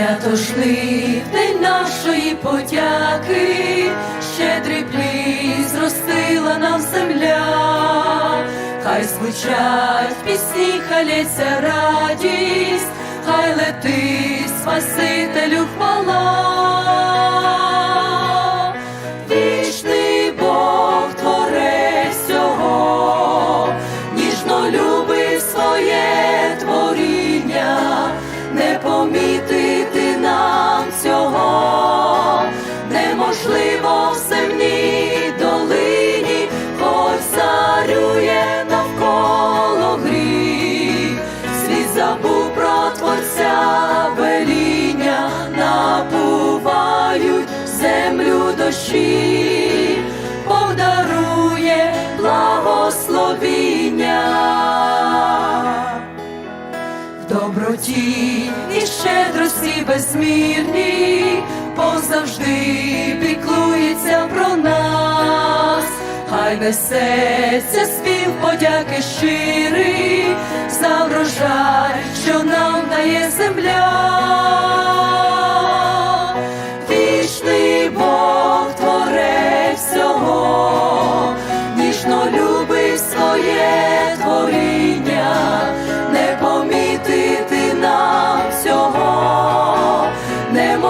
Свято жнив, день нашої подяки, щедрий плід зростила нам земля, хай звучать пісні, хай радість, хай летить Спасителю хвала. Дощі, Бог дарує благословіння в доброті і щедрості безмірні, позавжди піклується про нас, хай несеться спів подяки щирий за врожай, що нам дає земля.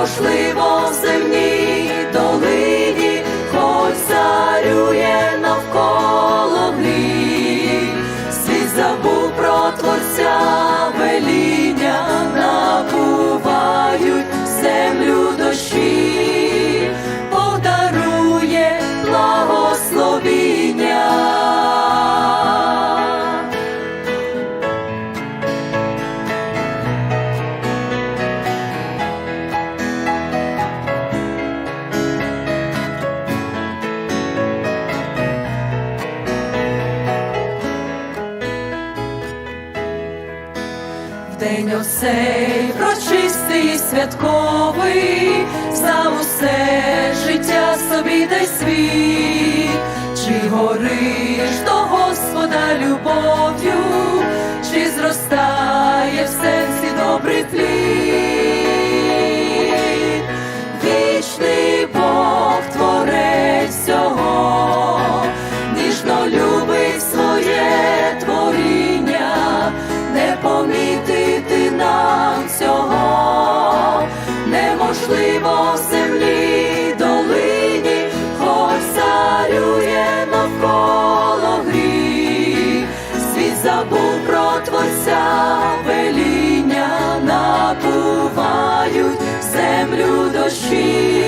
Неможливо в земній долині, хоч царює навколо гріх, світ забув про творця веління, набувають землю дощі, подарує благословіння. День оцей прочистий і святковий, за усе життя собі дай світ, чи гориш до Господа любов'ю, неможливо в землі долині, хоч навколо гріх, світ забув про творця веління, набувають землю дощі.